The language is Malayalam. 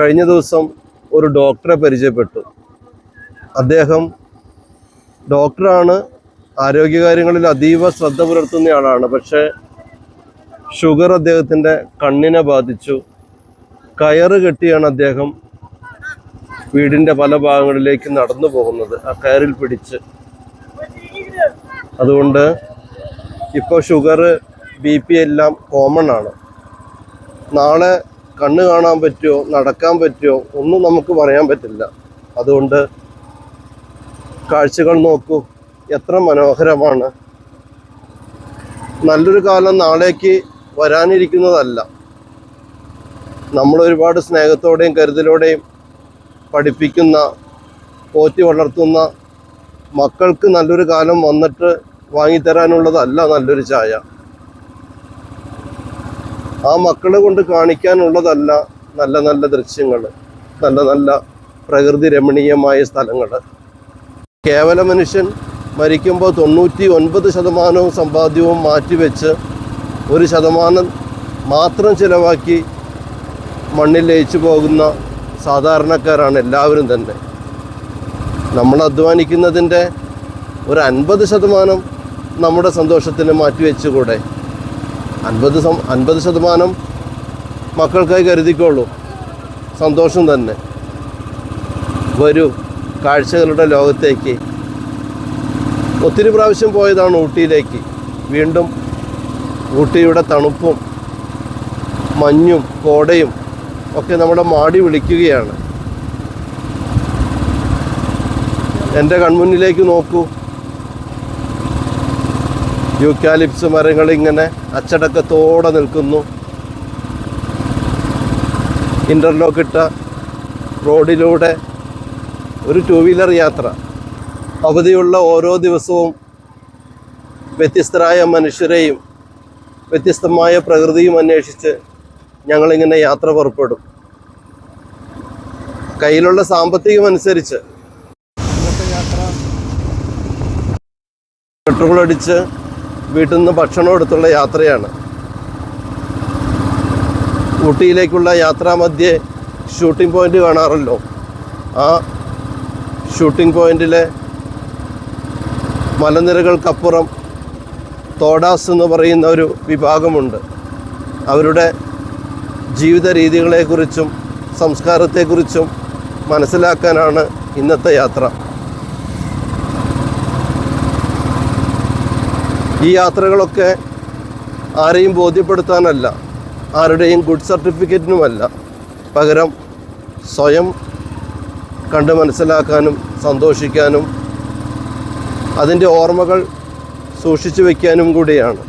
കഴിഞ്ഞ ദിവസം ഒരു ഡോക്ടറെ പരിചയപ്പെട്ടു. അദ്ദേഹം ഡോക്ടറാണ്. ആരോഗ്യകാര്യങ്ങളിൽ അതീവ ശ്രദ്ധ പുലർത്തുന്നയാളാണ് പക്ഷേ ഷുഗർ അദ്ദേഹത്തിന്റെ കണ്ണിനെ ബാധിച്ചു. കയറ് കെട്ടിയാണ് അദ്ദേഹം വീടിന്റെ പല ഭാഗങ്ങളിലേക്ക് നടന്നു പോകുന്നത് ആ കയറിൽ പിടിച്ച്. അതുകൊണ്ട് ഇപ്പോൾ ഷുഗർ ബി പി എല്ലാം കോമൺ ആണ്. നാളെ കണ്ണ് കാണാൻ പറ്റുമോ നടക്കാൻ പറ്റുമോ ഒന്നും നമുക്ക് പറയാൻ പറ്റില്ല. അതുകൊണ്ട് കാഴ്ചകൾ നോക്കൂ. എത്ര മനോഹരമാണ്. നല്ലൊരു കാലം നാളേക്ക് വരാനിരിക്കുന്നതല്ല. നമ്മൾ ഒരുപാട് സ്നേഹത്തോടെയും കരുതലോടെയും പഠിപ്പിക്കുന്ന പോറ്റി വളർത്തുന്ന മക്കൾക്ക് നല്ലൊരു കാലം വന്നിട്ട് വാങ്ങിത്തരാനുള്ളതല്ല നല്ലൊരു ചായ. ആ മക്കളെ കൊണ്ട് കാണിക്കാനുള്ളതല്ല നല്ല നല്ല ദൃശ്യങ്ങൾ നല്ല നല്ല പ്രകൃതി രമണീയമായ സ്ഥലങ്ങൾ കേവല മനുഷ്യൻ മരിക്കുമ്പോൾ തൊണ്ണൂറ്റി ഒൻപത് ശതമാനവും സമ്പാദ്യവും മാറ്റിവെച്ച് ഒരു ശതമാനം മാത്രം ചിലവാക്കി മണ്ണിൽ ലയിച്ചു പോകുന്ന സാധാരണക്കാരാണ് എല്ലാവരും തന്നെ. നമ്മൾ അധ്വാനിക്കുന്നതിന്റെ ഒരു അൻപത് ശതമാനം നമ്മുടെ സന്തോഷത്തിന് മാറ്റിവെച്ചുകൂടെ? അൻപത് അൻപത് ശതമാനം മക്കൾക്കായി കരുതിക്കോളൂ സന്തോഷം തന്നെ. വരൂ കാഴ്ചകളുടെ ലോകത്തേക്ക്. ഒത്തിരി പ്രാവശ്യം പോയതാണ് ഊട്ടിയിലേക്ക്. വീണ്ടും ഊട്ടിയുടെ തണുപ്പും മഞ്ഞും കോടയും ഒക്കെ നമ്മുടെ മാടി വിളിക്കുകയാണ്. എന്റെ കൺമുന്നിലേക്ക് നോക്കൂ. യൂക്കാലിപ്സ് മരങ്ങൾ ഇങ്ങനെ അച്ചടക്കത്തോടെ നിൽക്കുന്നു. ഇന്റർലോക്ക് ഇട്ട റോഡിലൂടെ ഒരു ടൂ വീലർ യാത്ര. അവധിയുള്ള ഓരോ ദിവസവും വ്യത്യസ്തരായ മനുഷ്യരെയും വ്യത്യസ്തമായ പ്രകൃതിയും അന്വേഷിച്ച് ഞങ്ങളിങ്ങനെ യാത്ര പുറപ്പെടും. കയ്യിലുള്ള സാമ്പത്തികം അനുസരിച്ച് ഇന്നത്തെ യാത്ര പെട്രോൾ അടിച്ച് വീട്ടിൽ നിന്ന് ഭക്ഷണം എടുത്തുള്ള യാത്രയാണ്. ഊട്ടിയിലേക്കുള്ള യാത്രാമധ്യേ ഷൂട്ടിംഗ് പോയിന്റ് കാണാറല്ലോ ആ ഷൂട്ടിംഗ് പോയിന്റിലെ മലനിരകൾക്കപ്പുറം തോഡാസ് എന്ന് പറയുന്ന ഒരു വിഭാഗമുണ്ട്. അവരുടെ ജീവിത രീതികളെക്കുറിച്ചും സംസ്കാരത്തെക്കുറിച്ചും മനസ്സിലാക്കാനാണ് ഇന്നത്തെ യാത്ര. ഈ യാത്രകളൊക്കെ ആരെയും ബോധ്യപ്പെടുത്താനല്ല ആരുടെയും ഗുഡ് സർട്ടിഫിക്കറ്റിനുമല്ല പകരം സ്വയം കണ്ട് മനസ്സിലാക്കാനും സന്തോഷിക്കാനും അതിന്റെ ഓർമ്മകൾ സൂക്ഷിച്ചു വയ്ക്കാനും കൂടിയാണ്.